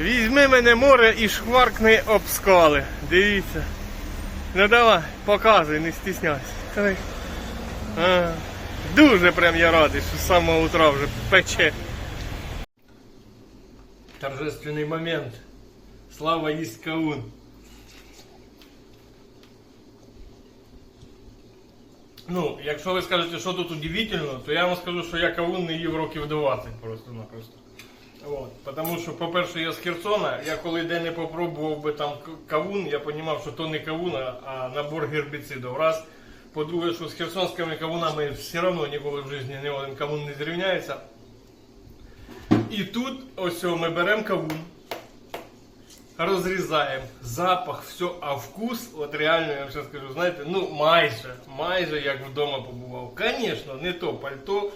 Візьми мене море і шкваркни об скали. Дивіться. Ну давай, показуй, не стісняйся. А, дуже прям я радий, що з самого утра вже пече. Торжественний момент. Слава їсть каун. Ну, якщо ви скажете, що тут удивительно, то я вам скажу, що я кавун не їв років 20 просто-напросто. От. Тому що, по-перше, я з Херсона, я коли де не попробував би там кавун, я розумів, що то не кавун, а- набор гербіцидів. Раз. По-друге, що з херсонськими кавунами все одно ніколи в житті ні один кавун не зрівняється. І тут ось ми беремо кавун, розрізаємо, запах, все, а вкус, от реально, я вам ще скажу, знаєте, ну майже, майже як вдома побував. Звісно, не то пальто,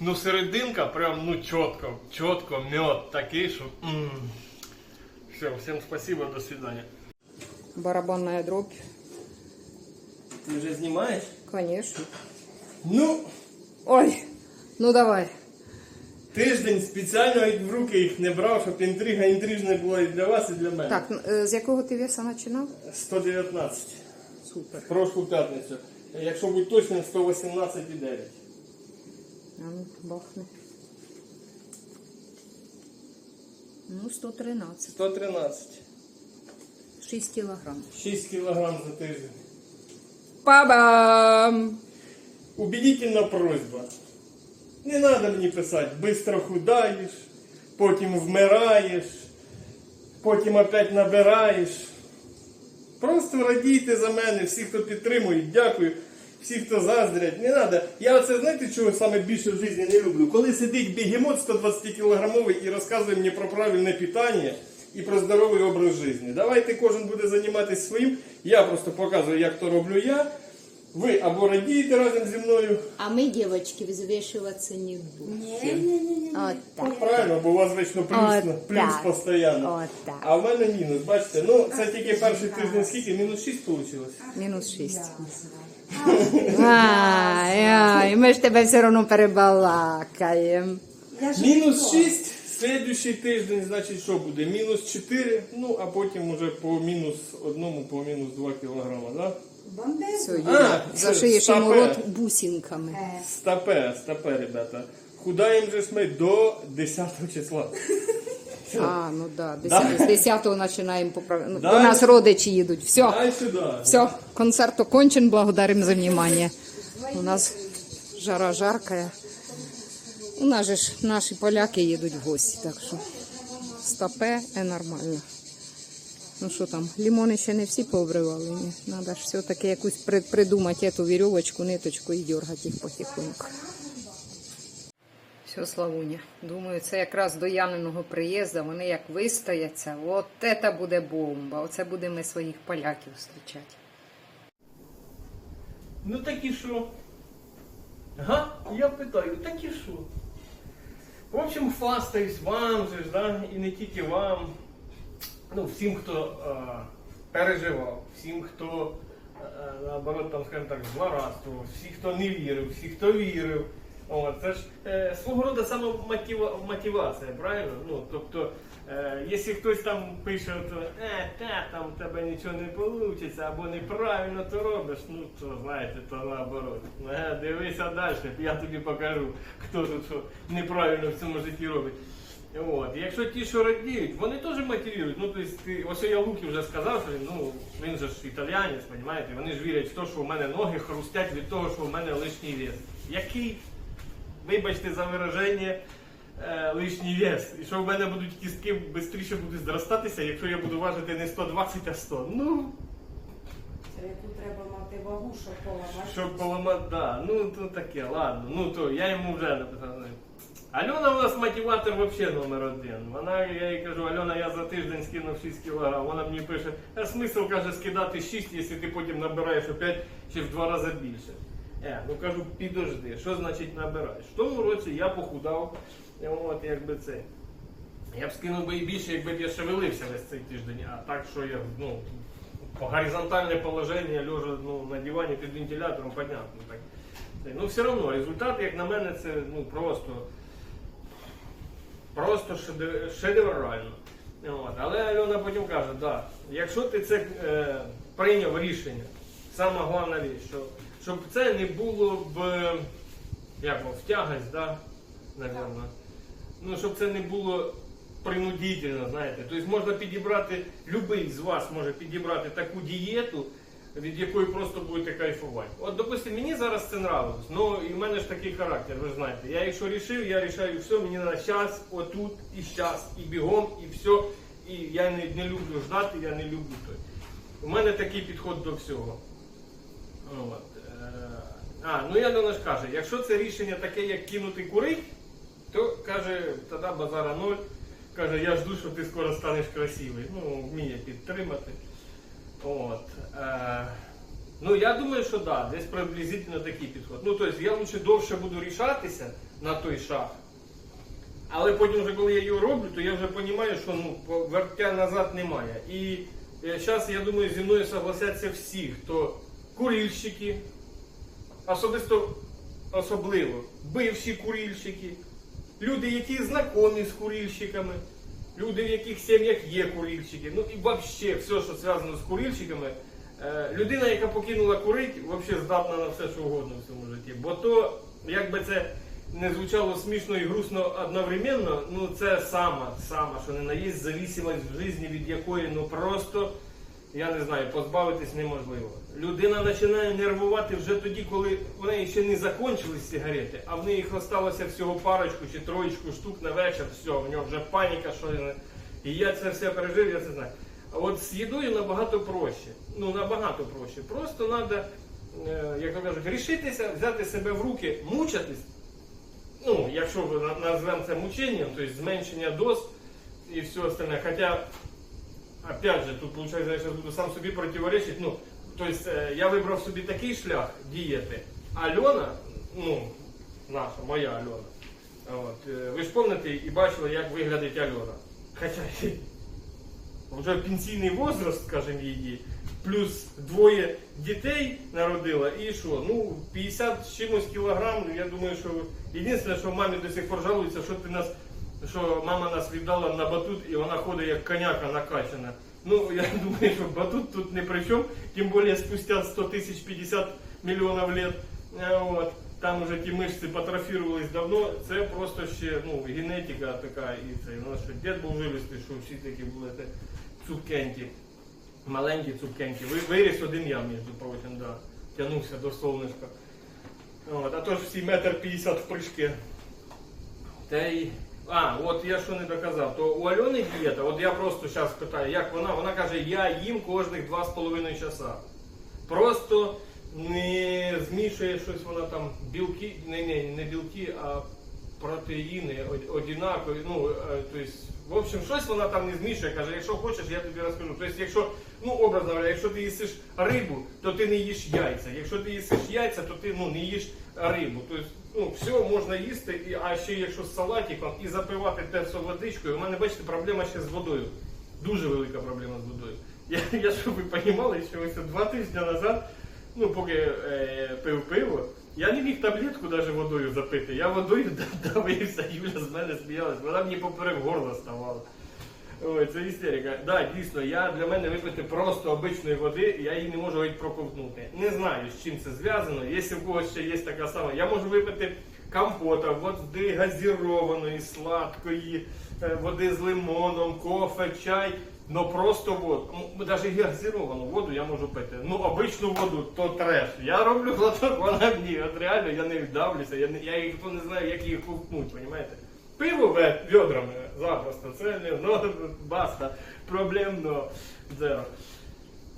ну серединка прям ну чітко, чітко, мед такий, що. м Все, всім спасибо, до свидания. Барабанная дробь, Ти вже знімаєш? конечно. Ну, Ой, ну давай. тиждень спеціально в руки їх не брав, щоб інтрига інтрижна була і для вас, і для мене. Так, е, з якого ти веса починав? 119. Супер. Прошлу п'ятницю. Якщо бути точним, 118,9. А ну. Ну, 113. 113. 6 кілограм. 6 кілограм за тиждень. Па-бам! Убедительна просьба. Не треба мені писати, бистро худаєш, потім вмираєш, потім опять набираєш. Просто радійте за мене, всі, хто підтримують, дякую. Всі, хто заздрять, не треба. Я оце знаєте, чого саме більше в житті не люблю? Коли сидить бігемот 120 кілограмовий і розказує мені про правильне питання і про здоровий образ життя. Давайте кожен буде займатися своїм. Я просто показую, як то роблю я. Ви або радієте разом зі мною. А мы, девочки, взвешиваться не будем. Вот Ну, так. правильно, бо у вас вечно плюс, От плюс так. постійно. От так. А в мене мінус, бачите? Ну, це тільки перший тиждень скільки? Мінус 6 вийшло. Мінус 6. Ай, ай, ми ж тебе все одно перебалакаємо. Мінус 6, слідуючий тиждень, значить, що буде? Мінус 4, ну, а потім уже по мінус 1, по мінус 2 кілограма, да? Все, А, Юля, це зашиєш йому рот бусинками. Стопе, стопе, ребята. Худаємо же ж ми до 10 числа. А, ну да, Да. з 10-го починаємо поправляти. Ну, Да. До нас родичі їдуть. Все, Дай сюди. все, концерт окончен, благодарим за внимание. У нас жара жаркая. У нас же ж наші поляки їдуть в гості, так що стопе е нормально. Ну що там, лимони ще не всі пообривали, ні. Надо ж все-таки якусь придумати цю вірьовочку, ниточку і дергати їх потихоньку. Все, Славуня. Думаю, це якраз до Яниного приїзду. Вони як вистояться, от це буде бомба. Оце будемо ми своїх поляків зустрічати. Ну так і що? Ага, я питаю, так і що? В общем, фастаюсь вам же ж, да? і не тільки вам. Ну, всім, хто е, переживав, всім, хто е, наоборот, там, скажімо так, злорадствував, всі, хто не вірив, всі, хто вірив. О, це ж е, свого роду саме мотива, мотивація, правильно? Ну, тобто, е, якщо хтось там пише, то е, та, там в тебе нічого не вийде, або неправильно то робиш, ну то знаєте, то наоборот. Е, дивися далі, я тобі покажу, хто тут що неправильно в цьому житті робить. От. І Якщо ті, що радіють, вони теж мотивують. Ну, тобто, ти, ось я Луки вже сказав, що він, ну, він же ж італіянець, розумієте? Вони ж вірять в те, що у мене ноги хрустять від того, що у мене лишній вес. Який, вибачте за вираження, е, лишній вес. І що в мене будуть кістки швидше будуть зростатися, якщо я буду важити не 120, а 100. Ну, Яку треба мати вагу, щоб поламати. щоб поламати, да. Ну, то таке, ладно. Ну, то я йому вже написав. Альона у нас мотиватор вообще номер один. Вона, я їй кажу, Альона, я за тиждень скинув 6 кг. Вона мені пише, а смисл каже скидати 6, якщо ти потім набираєш опять чи в два рази більше. Е, ну кажу, підожди, що значить набираєш? В тому році я похудав, от якби це. Я б скинув би і більше, якби я шевелився весь цей тиждень, а так, що я, ну, по горизонтальне положення, лежа ну, на дивані під вентилятором, понятно. Так. Ну, все одно, результат, як на мене, це ну, просто, просто шедеврально. От. Але Альона потім каже, да, якщо ти це е, прийняв рішення, сама головна річ, що щоб це не було в, як, воно, в да, напевно. Ну, щоб це не було принудительно, знаєте. Тобто можна підібрати, будь-який з вас може підібрати таку дієту, від якої просто будете кайфувати. От, допустим, мені зараз це нравилось, ну і в мене ж такий характер, ви знаєте. Я якщо рішив, я рішаю все, мені треба час, отут і щас, і бігом, і все. І я не, не люблю ждати, я не люблю той. У мене такий підход до всього. От. е, А, ну я ж каже, якщо це рішення таке, як кинути курить, то каже, тоді базара ноль. Каже, я жду, що ти скоро станеш красивий. Ну, вміє підтримати. От. Е, ну, я думаю, що да, десь приблизительно такий підход. Ну, тобто я лучше довше буду рішатися на той шаг. Але потім, вже коли я його роблю, то я вже розумію, що ну, вертя назад немає. І зараз, я думаю, зі мною согласяться всі, хто курильщики, особисто особливо бивші курильщики, люди, які знайомі з курильщиками, люди, в яких сім'ях є курильщики, ну і взагалі все, що зв'язано з курильщиками. Е, Людина, яка покинула курить, взагалі здатна на все, що угодно в цьому житті. Бо то, як би це не звучало смішно і грустно одновременно, ну це сама, сама, що не наїсть зависимость в житті, від якої ну просто, я не знаю, позбавитись неможливо. Людина починає нервувати вже тоді, коли в неї ще не закончились сигарети, а в неї їх осталося всього парочку чи троєчку штук на вечір, все, в нього вже паніка, що він- і я це все пережив, я це знаю. А от з їдою набагато проще. Ну, набагато проще. Просто треба, як то кажуть, рішитися, взяти себе в руки, мучатись. Ну, якщо на- назвемо це мученням, тобто зменшення доз і все остальне. Хоча, опять же, тут виходить, я зараз буду сам собі противоречити. Ну, тобто е, я вибрав собі такий шлях дієти. Альона, ну, наша, моя Альона. От, е, ви ж пам'ятаєте і бачили, як виглядить Альона. Хоча вже пенсійний возраст, скажімо, її, плюс двоє дітей народила, і що? Ну, 50 з чимось кілограм, я думаю, що єдине, що мамі до сих пор жалується, що ти нас, що мама нас віддала на батут, і вона ходить як коняка накачана. Ну, я думаю, що батут тут не при чому, тим більше спустя 100 тисяч 50 мільйонів лет. Е, От. Там вже ті мишці потрофірувались давно, це просто ще ну, генетика така, і це у нас що дід був жилистий, що всі такі були те, цупкенькі, маленькі цупкенькі. Ви- Виріс один я, між прочим, да. тягнувся до сонечка. От, а то ж всі метр п'ятдесят в прыжки. Та й. А, от я що не доказав, то у Альони дієта, от я просто зараз питаю, як вона, вона каже, я їм кожних 2,5 часа. Просто не змішує щось вона там білки, не, не, не білки, а протеїни од- одинакові. Ну, е, то в общем, щось вона там не змішує. Каже, якщо хочеш, я тобі розкажу. Тобто, якщо, ну, образно говоря, якщо ти їсиш рибу, то ти не їш яйця. Якщо ти їсиш яйця, то ти ну, не їш рибу. Тобто, ну, все можна їсти, і, а ще якщо з салатиком і запивати те все водичкою. У мене, бачите, проблема ще з водою. Дуже велика проблема з водою. Я, я щоб ви розуміли, що ось два тижні назад, ну поки е, пив пиво, я не міг таблетку навіть водою запити. Я водою давився, Юля з мене сміялась, вона мені поперек горла ставала. Ой, це істерика. Да, дійсно, я для мене випити просто обичної води, я її не можу навіть проковтнути. Не знаю, з чим це зв'язано. Якщо в когось ще є така сама, я можу випити компота, води газірованої, сладкої, е, води з лимоном, кофе, чай. Ну просто воду. Ну, навіть газіровану воду я можу пити. Ну, обичну воду то треш. Я роблю глоток, вона ні. От реально я не віддавлюся, я, я ніхто не знаю, як її ковтнуть, розумієте? Пиво ведрами запросто, це ну, баста, проблемно зеро.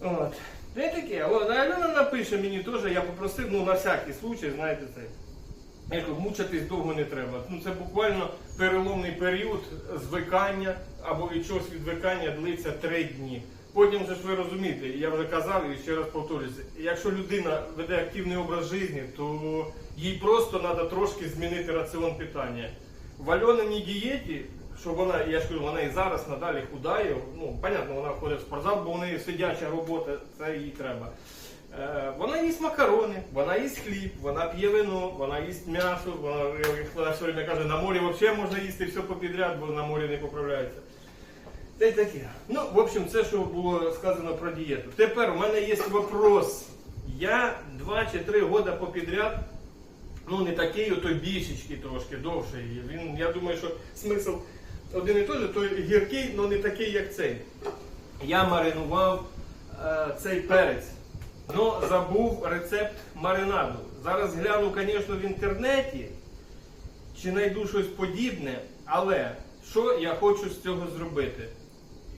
От. Не таке, от, Альона напише мені теж, я попросив, ну на всякий случай, знаєте це. Мучитись довго не треба. Ну це буквально переломний період звикання або від чогось відвикання длиться три дні. Потім же ж ви розумієте, я вже казав і ще раз повторюся, якщо людина веде активний образ життя, то їй просто треба трошки змінити раціон питання. В дієті, що вона, я ж кажу, вона і зараз надалі худає, ну, понятно, вона ходить в спортзал, бо в неї сидяча робота, це їй треба. Е, Вона їсть макарони, вона їсть хліб, вона п'є вино, вона їсть м'ясо, вона, вона все каже, на морі взагалі можна їсти все попідряд, бо на морі не поправляється. Та й таке. Ну, в общем, це, що було сказано про дієту. Тепер у мене є вопрос. Я 2 чи 3 роки попідряд, ну не такий, ото більшечки трошки довший. Він, я думаю, що смисл один і той же, той гіркий, але не такий, як цей. Я маринував е, цей перець. Ну, забув рецепт маринаду. Зараз гляну, звісно, в інтернеті, чи знайду щось подібне, але що я хочу з цього зробити?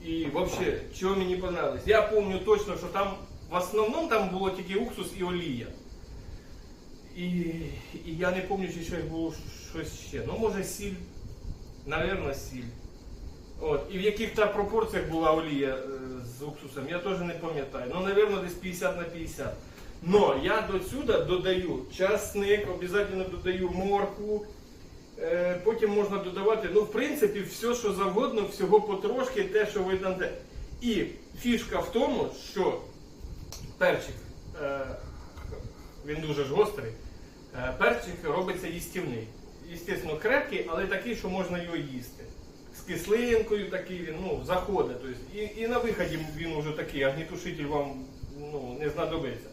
І взагалі, чого мені понравилось? Я пам'ятаю точно, що там в основному там було тільки уксус і олія. І, і я не пам'ятаю, щось було щось ще. Ну, може, сіль. Навірно, сіль. От. І в яких то пропорціях була олія е, з уксусом, я теж не пам'ятаю. Ну, навірно, десь 50 на 50. Но я до сюди додаю часник, обов'язково додаю моркву. Е, Потім можна додавати, ну, в принципі, все, що завгодно, всього потрошки, те, що ви там. І фішка в тому, що перчик, е, він дуже ж гострий, перчик робиться їстівний. Звісно, крепкий, але такий, що можна його їсти. З кислинкою такий він ну, заходить. Тобто, і, і на виході він вже такий, огнітушитель вам ну, не знадобиться.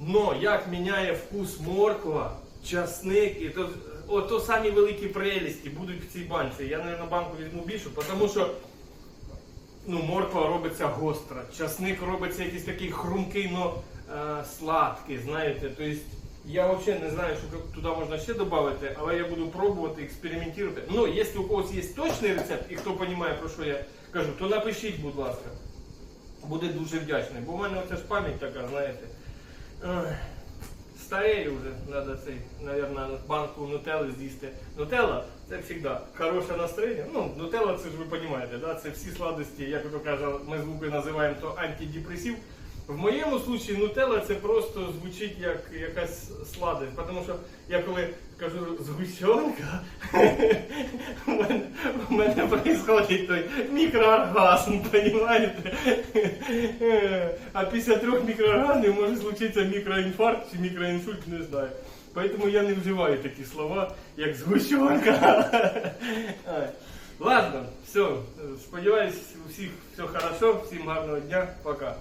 Но як міняє вкус морква, часник, і то, ото самі великі прелісті будуть в цій банці. Я, мабуть, банку візьму більшу, тому що ну, морква робиться гостра, часник робиться якийсь такий хрумкий, но е, сладкий, знаєте. Тобто я взагалі не знаю, що туди можна ще додати, але я буду пробувати, експериментувати. Ну, якщо у когось є точний рецепт і хто розуміє, про що я кажу, то напишіть, будь ласка. Буде дуже вдячний. Бо в мене оце ж пам'ять така, знаєте. Старею вже, треба цей, мабуть, банку нутелли з'їсти. Нутелла це завжди хороше настроєння. Ну, нутелла, це ж ви розумієте, да? це всі сладості, як ото каже, ми з Лукою називаємо то антидепресив. В моєму випадку нутелла це просто звучить як якась сладость. Тому що я коли кажу згущенка, у мене, у той мікрооргазм, розумієте? А після трьох мікрооргазмів може случитися мікроінфаркт чи мікроінсульт, не знаю. Поэтому я не вживаю такі слова, як згущенка. Ладно, все. Сподіваюсь, у всіх все хорошо, всім гарного дня, пока.